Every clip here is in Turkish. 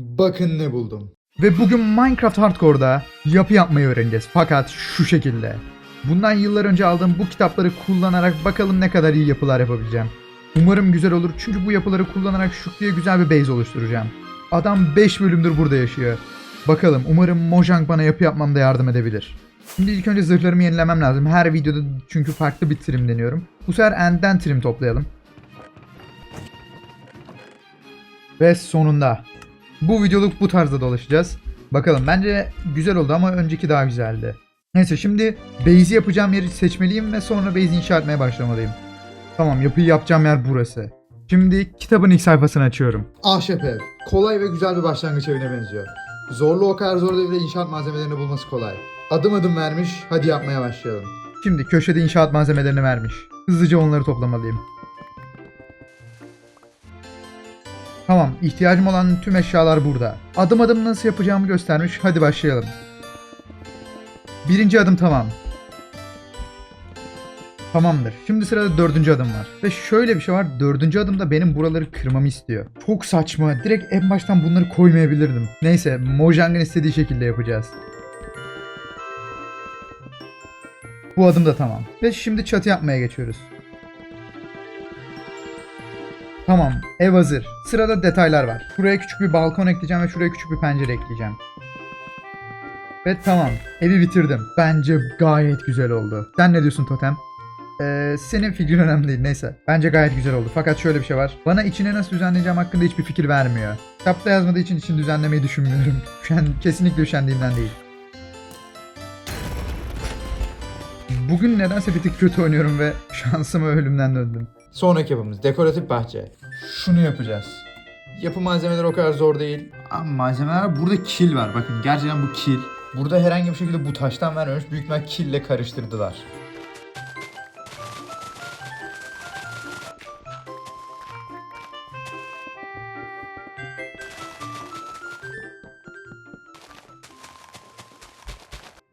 Bakın ne buldum. Ve bugün Minecraft Hardcore'da yapı yapmayı öğreneceğiz. Fakat şu şekilde. Bundan yıllar önce aldığım bu kitapları kullanarak bakalım ne kadar iyi yapılar yapabileceğim. Umarım güzel olur çünkü bu yapıları kullanarak Şükrü'ye güzel bir base oluşturacağım. Adam 5 bölümdür burada yaşıyor. Bakalım umarım Mojang bana yapı yapmamda yardım edebilir. Şimdi ilk önce zırhlarımı yenilemem lazım. Her videoda çünkü farklı bir trim deniyorum. Bu sefer end'den trim toplayalım. Ve sonunda. Bu videoluk bu tarzda dolaşacağız. Bakalım bence güzel oldu ama önceki daha güzeldi. Neyse şimdi base'i yapacağım yeri seçmeliyim ve sonra base'i inşa etmeye başlamalıyım. Tamam yapıyı yapacağım yer burası. Şimdi kitabın ilk sayfasını açıyorum. Ahşap ev. Kolay ve güzel bir başlangıç evine benziyor. Zorlu o kadar zor değil de inşaat malzemelerini bulması kolay. Adım adım vermiş, hadi yapmaya başlayalım. Şimdi köşede inşaat malzemelerini vermiş. Hızlıca onları toplamalıyım. Tamam, ihtiyacım olan tüm eşyalar burada. Adım adım nasıl yapacağımı göstermiş. Hadi başlayalım. Birinci adım tamam. Tamamdır. Şimdi sırada dördüncü adım var. Ve şöyle bir şey var. Dördüncü adımda benim buraları kırmamı istiyor. Çok saçma. Direkt en baştan bunları koymayabilirdim. Neyse, Mojang'ın istediği şekilde yapacağız. Bu adım da tamam. Ve şimdi çatı yapmaya geçiyoruz. Tamam, ev hazır. Sırada detaylar var. Şuraya küçük bir balkon ekleyeceğim ve şuraya küçük bir pencere ekleyeceğim. Ve tamam, evi bitirdim. Bence gayet güzel oldu. Sen ne diyorsun Totem? Ee, senin fikrin önemli değil neyse. Bence gayet güzel oldu. Fakat şöyle bir şey var. Bana içine nasıl düzenleyeceğim hakkında hiçbir fikir vermiyor. Kitapta yazmadığı için için düzenlemeyi düşünmüyorum. Üşen, kesinlikle üşendiğimden değil. Bugün nedense bir tık kötü oynuyorum ve şansıma ölümden döndüm. Sonraki yapımız dekoratif bahçe. Şunu yapacağız. Yapı malzemeleri o kadar zor değil. Ama malzemeler burada kil var. Bakın gerçekten bu kil. Burada herhangi bir şekilde bu taştan vermemiş. Büyük ihtimal kille karıştırdılar.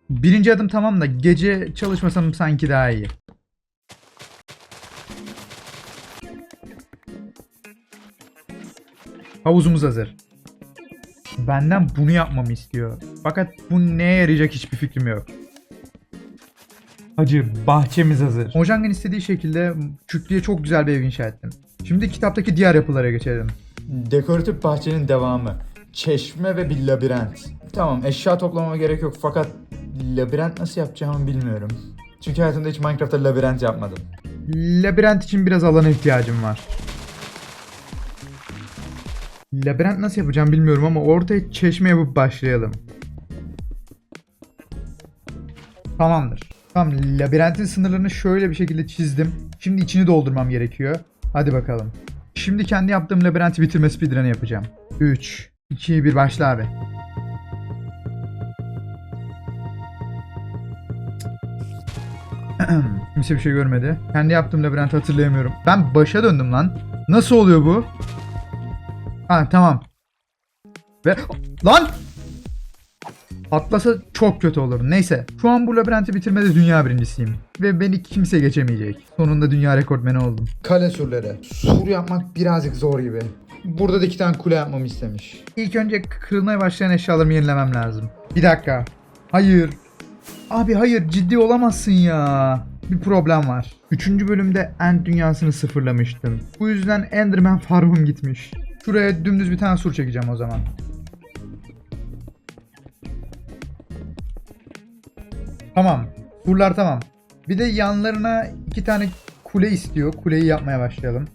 Birinci adım tamam da gece çalışmasam sanki daha iyi. Havuzumuz hazır. Benden bunu yapmamı istiyor. Fakat bu neye yarayacak hiçbir fikrim yok. Hacı bahçemiz hazır. Mojang'ın istediği şekilde Şükrü'ye çok güzel bir ev inşa ettim. Şimdi kitaptaki diğer yapılara geçelim. Dekoratif bahçenin devamı. Çeşme ve bir labirent. Tamam eşya toplamama gerek yok fakat labirent nasıl yapacağımı bilmiyorum. Çünkü hayatımda hiç Minecraft'ta labirent yapmadım. Labirent için biraz alana ihtiyacım var. Labirent nasıl yapacağım bilmiyorum ama ortaya çeşme yapıp başlayalım. Tamamdır. Tamam labirentin sınırlarını şöyle bir şekilde çizdim. Şimdi içini doldurmam gerekiyor. Hadi bakalım. Şimdi kendi yaptığım labirenti bitirme speedrun'ı yapacağım. 3, 2, 1 başla abi. Kimse bir şey görmedi. Kendi yaptığım labirenti hatırlayamıyorum. Ben başa döndüm lan. Nasıl oluyor bu? Ha tamam. Ve lan! Atlasa çok kötü olur. Neyse. Şu an bu labirenti bitirmede dünya birincisiyim. Ve beni kimse geçemeyecek. Sonunda dünya rekortmeni oldum. Kale surları. Sur yapmak birazcık zor gibi. Burada da iki tane kule yapmamı istemiş. İlk önce kırılmaya başlayan eşyalarımı yenilemem lazım. Bir dakika. Hayır. Abi hayır ciddi olamazsın ya. Bir problem var. Üçüncü bölümde End dünyasını sıfırlamıştım. Bu yüzden Enderman farmım gitmiş. Şuraya dümdüz bir tane sur çekeceğim o zaman. Tamam. Surlar tamam. Bir de yanlarına iki tane kule istiyor. Kuleyi yapmaya başlayalım.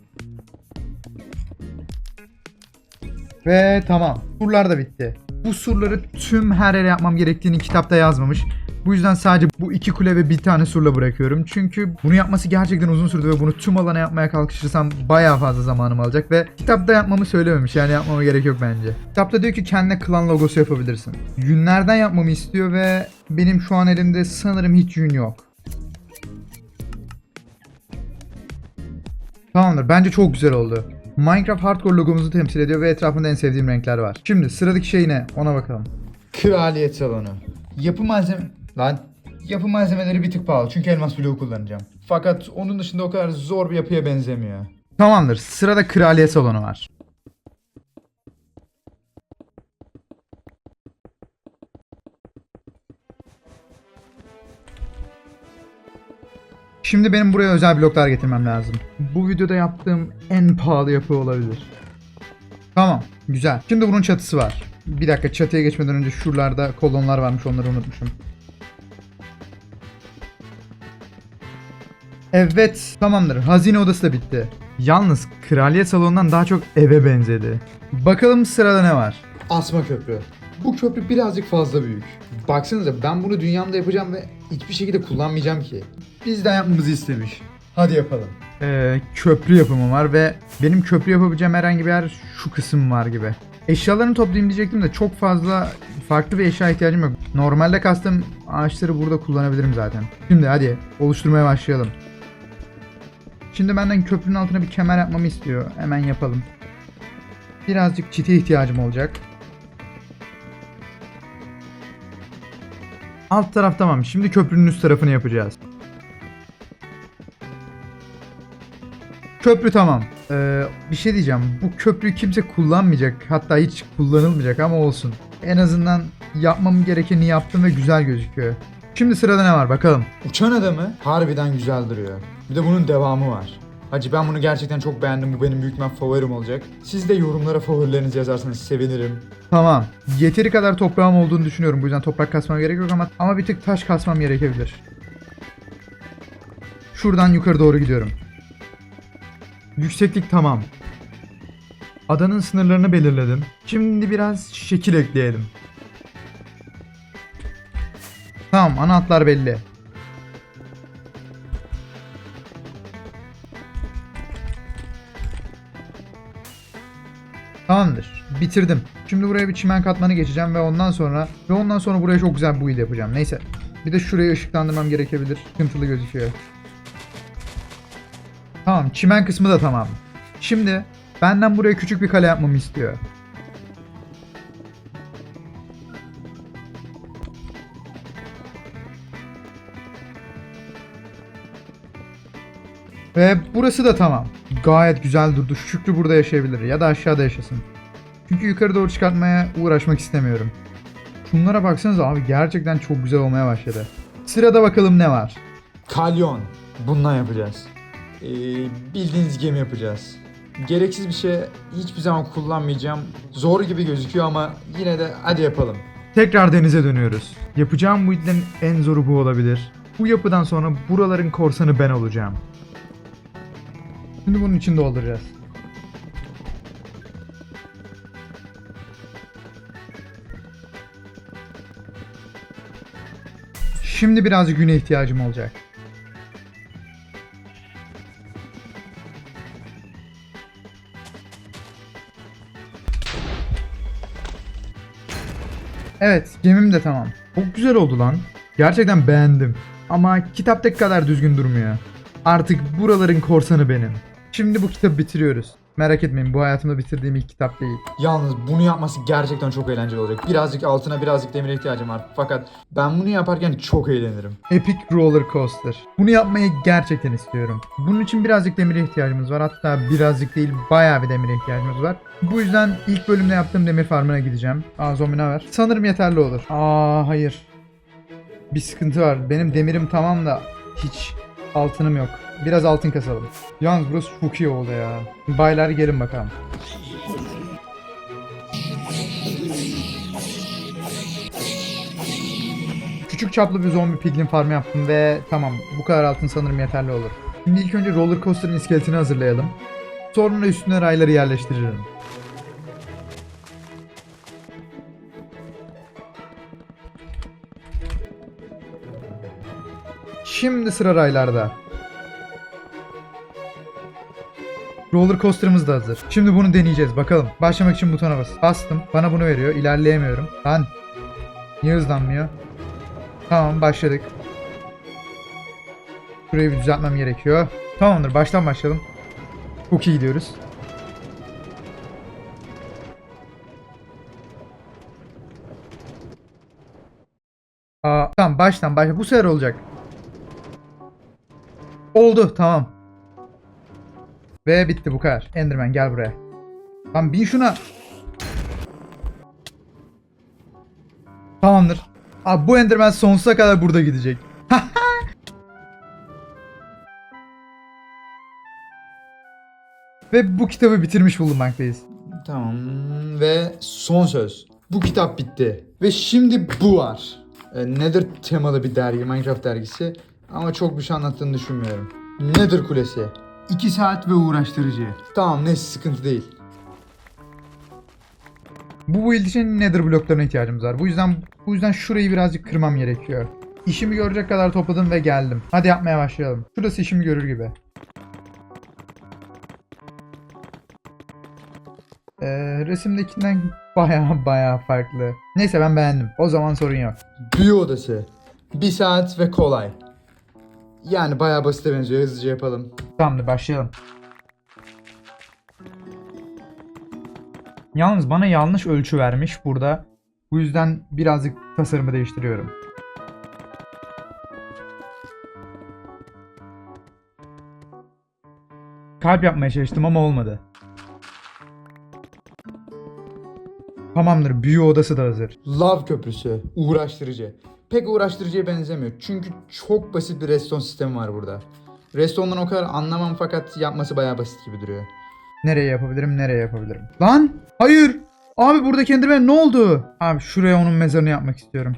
Ve tamam. Surlar da bitti. Bu surları tüm her yere yapmam gerektiğini kitapta yazmamış. Bu yüzden sadece bu iki kule ve bir tane surla bırakıyorum. Çünkü bunu yapması gerçekten uzun sürdü ve bunu tüm alana yapmaya kalkışırsam bayağı fazla zamanım alacak ve kitapta yapmamı söylememiş. Yani yapmama gerek yok bence. Kitapta diyor ki kendine klan logosu yapabilirsin. Yünlerden yapmamı istiyor ve benim şu an elimde sanırım hiç yün yok. Tamamdır. Bence çok güzel oldu. Minecraft Hardcore logomuzu temsil ediyor ve etrafında en sevdiğim renkler var. Şimdi sıradaki şey ne? Ona bakalım. Kraliyet salonu. Yapı malzeme... Lan. Yapı malzemeleri bir tık pahalı çünkü elmas bloğu kullanacağım. Fakat onun dışında o kadar zor bir yapıya benzemiyor. Tamamdır. Sırada kraliyet salonu var. Şimdi benim buraya özel bloklar getirmem lazım. Bu videoda yaptığım en pahalı yapı olabilir. Tamam. Güzel. Şimdi bunun çatısı var. Bir dakika çatıya geçmeden önce şuralarda kolonlar varmış onları unutmuşum. Evet, tamamdır. Hazine odası da bitti. Yalnız kraliyet salonundan daha çok eve benzedi. Bakalım sırada ne var? Asma köprü. Bu köprü birazcık fazla büyük. Baksanıza ben bunu dünyamda yapacağım ve hiçbir şekilde kullanmayacağım ki. Bizden yapmamızı istemiş. Hadi yapalım. Ee, köprü yapımı var ve benim köprü yapabileceğim herhangi bir yer şu kısım var gibi. Eşyalarını toplayayım diyecektim de çok fazla farklı bir eşya ihtiyacım yok. Normalde kastım ağaçları burada kullanabilirim zaten. Şimdi hadi oluşturmaya başlayalım. Şimdi benden köprünün altına bir kemer yapmamı istiyor. Hemen yapalım. Birazcık çite ihtiyacım olacak. Alt taraf tamam. Şimdi köprünün üst tarafını yapacağız. Köprü tamam. Ee, bir şey diyeceğim. Bu köprüyü kimse kullanmayacak. Hatta hiç kullanılmayacak ama olsun. En azından yapmam gerekeni yaptım ve güzel gözüküyor. Şimdi sırada ne var bakalım. Uçan adamı harbiden güzel duruyor. Bir de bunun devamı var. Hacı ben bunu gerçekten çok beğendim. Bu benim büyük ihtimal favorim olacak. Siz de yorumlara favorilerinizi yazarsanız sevinirim. Tamam. Yeteri kadar toprağım olduğunu düşünüyorum. Bu yüzden toprak kasmam gerek yok ama ama bir tık taş kasmam gerekebilir. Şuradan yukarı doğru gidiyorum. Yükseklik tamam. Adanın sınırlarını belirledim. Şimdi biraz şekil ekleyelim. Tamam ana hatlar belli. Tamamdır. Bitirdim. Şimdi buraya bir çimen katmanı geçeceğim ve ondan sonra ve ondan sonra buraya çok güzel build yapacağım. Neyse. Bir de şurayı ışıklandırmam gerekebilir. Sıkıntılı gözüküyor. Tamam. Çimen kısmı da tamam. Şimdi benden buraya küçük bir kale yapmamı istiyor. Ve burası da tamam. Gayet güzel durdu. Şükrü burada yaşayabilir ya da aşağıda yaşasın. Çünkü yukarı doğru çıkartmaya uğraşmak istemiyorum. Şunlara baksanıza abi gerçekten çok güzel olmaya başladı. Sırada bakalım ne var. Kalyon. Bundan yapacağız. Ee, bildiğiniz gemi yapacağız. Gereksiz bir şey hiçbir zaman kullanmayacağım. Zor gibi gözüküyor ama yine de hadi yapalım. Tekrar denize dönüyoruz. Yapacağım bu en zoru bu olabilir. Bu yapıdan sonra buraların korsanı ben olacağım. Şimdi bunun için dolduracağız. Şimdi birazcık güne ihtiyacım olacak. Evet, gemim de tamam. Çok güzel oldu lan. Gerçekten beğendim. Ama kitaptaki kadar düzgün durmuyor. Artık buraların korsanı benim. Şimdi bu kitabı bitiriyoruz. Merak etmeyin bu hayatımda bitirdiğim ilk kitap değil. Yalnız bunu yapması gerçekten çok eğlenceli olacak. Birazcık altına birazcık demire ihtiyacım var. Fakat ben bunu yaparken çok eğlenirim. Epic Roller Coaster. Bunu yapmayı gerçekten istiyorum. Bunun için birazcık demire ihtiyacımız var. Hatta birazcık değil bayağı bir demire ihtiyacımız var. Bu yüzden ilk bölümde yaptığım demir farmına gideceğim. Aa zombi ne var? Sanırım yeterli olur. Aa hayır. Bir sıkıntı var. Benim demirim tamam da hiç altınım yok. Biraz altın kasalım. Yalnız burası çok iyi oldu ya. Baylar gelin bakalım. Küçük çaplı bir zombi piglin farmı yaptım ve tamam bu kadar altın sanırım yeterli olur. Şimdi ilk önce roller coaster'ın iskeletini hazırlayalım. Sonra üstüne rayları yerleştiririm. Şimdi sıra raylarda. Roller coaster'ımız da hazır. Şimdi bunu deneyeceğiz bakalım. Başlamak için butona bas. Bastım. Bana bunu veriyor. İlerleyemiyorum. Lan. Niye hızlanmıyor? Tamam başladık. Şurayı bir düzeltmem gerekiyor. Tamamdır baştan başlayalım. Çok iyi gidiyoruz. Aa, tamam baştan başla. Bu sefer olacak. Oldu tamam. Ve bitti bu kadar. Enderman gel buraya. Lan bin şuna. Tamamdır. Abi bu Enderman sonsuza kadar burada gidecek. Ve bu kitabı bitirmiş bulunmaktayız. Tamam ve son söz. Bu kitap bitti. Ve şimdi bu var. E, Nedir temalı bir dergi, Minecraft dergisi. Ama çok bir şey anlattığını düşünmüyorum. Nether Kulesi. 2 saat ve uğraştırıcı. Tamam neyse sıkıntı değil. Bu build için nether bloklarına ihtiyacımız var. Bu yüzden bu yüzden şurayı birazcık kırmam gerekiyor. İşimi görecek kadar topladım ve geldim. Hadi yapmaya başlayalım. Şurası işimi görür gibi. Ee, resimdekinden baya baya farklı. Neyse ben beğendim. O zaman sorun yok. Büyü odası. 1 saat ve kolay. Yani bayağı basite benziyor. Hızlıca yapalım. Tamamdır başlayalım. Yalnız bana yanlış ölçü vermiş burada. Bu yüzden birazcık tasarımı değiştiriyorum. Kalp yapmaya çalıştım ama olmadı. Tamamdır. Büyü odası da hazır. Lav köprüsü. Uğraştırıcı. Pek uğraştırıcıya benzemiyor. Çünkü çok basit bir redstone sistemi var burada. Redstone'dan o kadar anlamam fakat yapması bayağı basit gibi duruyor. Nereye yapabilirim, nereye yapabilirim? Lan! Hayır! Abi burada kendime ne oldu? Abi şuraya onun mezarını yapmak istiyorum.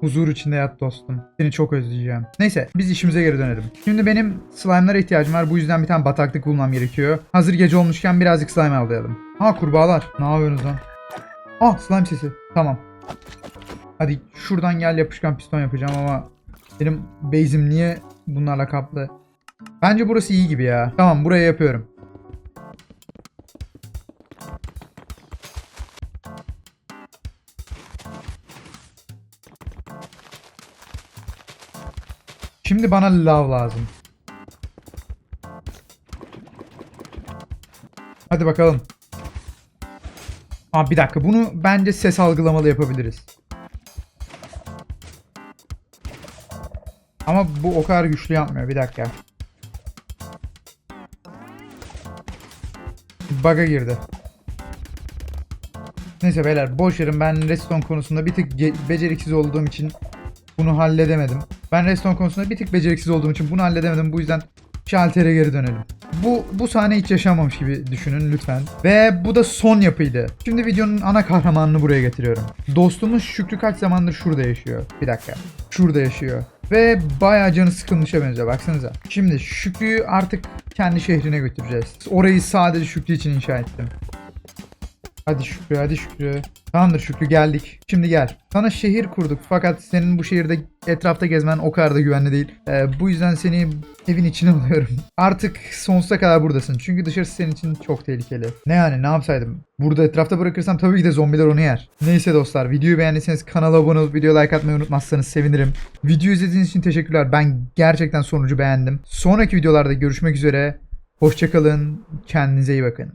Huzur içinde yat dostum. Seni çok özleyeceğim. Neyse biz işimize geri dönelim. Şimdi benim slime'lara ihtiyacım var. Bu yüzden bir tane bataklık bulmam gerekiyor. Hazır gece olmuşken birazcık slime avlayalım. Ha kurbağalar. Ne yapıyorsunuz lan? Ah slime sesi. Tamam. Hadi şuradan gel yapışkan piston yapacağım ama benim base'im niye bunlarla kaplı? Bence burası iyi gibi ya. Tamam buraya yapıyorum. Şimdi bana lav lazım. Hadi bakalım. Aa bir dakika bunu bence ses algılamalı yapabiliriz. Ama bu o kadar güçlü yapmıyor. Bir dakika. Bug'a girdi. Neyse beyler boş verin ben redstone konusunda bir tık beceriksiz olduğum için bunu halledemedim. Ben redstone konusunda bir tık beceriksiz olduğum için bunu halledemedim. Bu yüzden şaltere geri dönelim. Bu bu sahne hiç yaşanmamış gibi düşünün lütfen. Ve bu da son yapıydı. Şimdi videonun ana kahramanını buraya getiriyorum. Dostumuz Şükrü kaç zamandır şurada yaşıyor. Bir dakika. Şurada yaşıyor. Ve bayağı canı sıkılmışa benziyor baksanıza. Şimdi Şükrü'yü artık kendi şehrine götüreceğiz. Orayı sadece Şükrü için inşa ettim. Hadi Şükrü, hadi Şükrü. Tamamdır Şükrü geldik. Şimdi gel. Sana şehir kurduk fakat senin bu şehirde etrafta gezmen o kadar da güvenli değil. Ee, bu yüzden seni evin içine alıyorum. Artık sonsuza kadar buradasın. Çünkü dışarısı senin için çok tehlikeli. Ne yani ne yapsaydım? Burada etrafta bırakırsam tabii ki de zombiler onu yer. Neyse dostlar videoyu beğendiyseniz kanala abone olup video like atmayı unutmazsanız sevinirim. Video izlediğiniz için teşekkürler. Ben gerçekten sonucu beğendim. Sonraki videolarda görüşmek üzere. Hoşçakalın. Kendinize iyi bakın.